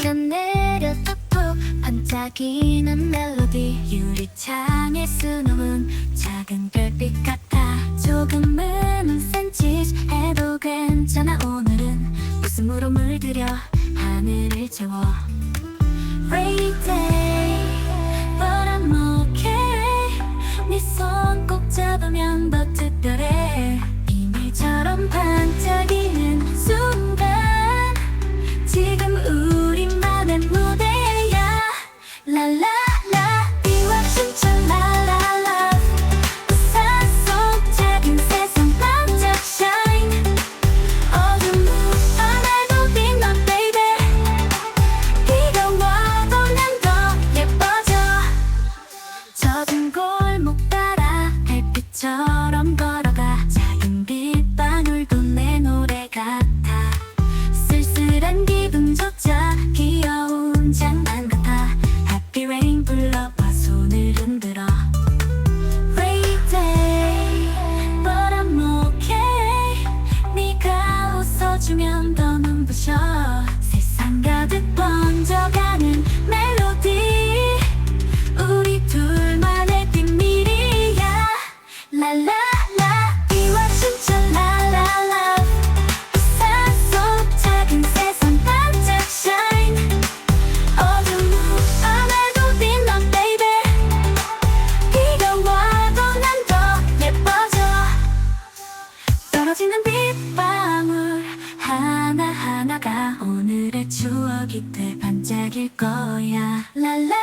흘러내려 톡톡 반짝이는 멜로디. 유리창에 수놓은 작은 별빛 같아. 조금은 센 짓 해도 괜찮아. 오늘은 웃음으로 물들여 하늘을 채워. Rainy day But I'm okay 네 손 꼭 잡으면 버튼 젖은 골목 따라 햇빛처럼 걸어가 작은 빗방울도 내 노래 같아. 쓸쓸한 기분조차 귀여운 장난 같아. Happy rain 불러봐 손을 흔들어. 세상 가득 번져가 떨어지는 빗방울 하나하나가 오늘의 추억이 돼 반짝일 거야. 랄라